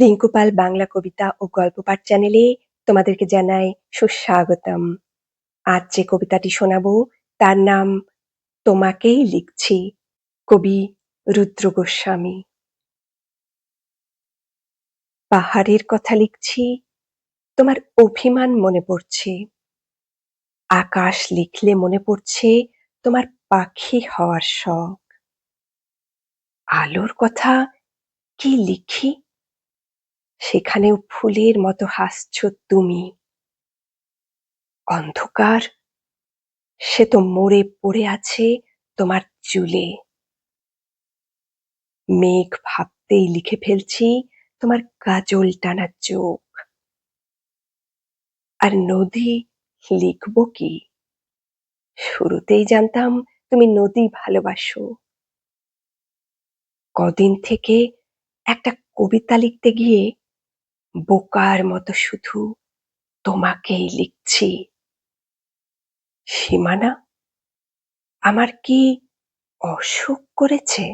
রিঙ্কু পাল বাংলা কবিতা ও গল্প পাঠ চ্যানেলে তোমাদেরকে জানাই সুস্বাগতম। আজ যে কবিতাটি শোনাবো, তার নাম তোমাকেই লিখছি, কবি রুদ্র গোস্বামী। পাহাড়ের কথা লিখছি, তোমার অভিমান মনে পড়ছে। আকাশ লিখলে মনে পড়ছে তোমার পাখি হওয়ার শখ। আলোর কথা কি লিখি? সেখানেও ফুলের মতো হাসছ তুমি। অন্ধকার, সে তো মরে পড়ে আছে তোমার চুলে। মেঘ ভাবতেই লিখে ফেলছি তোমার কাজল টানা চোখ। আর নদী লিখব কি? শুরুতেই জানতাম তুমি নদী ভালোবাসো। কদিন থেকে একটা কবিতা লিখতে গিয়ে বোকার মতো শুধু তোমাকেই লিখছি। সীমানা আমার কি অসুখ করেছে?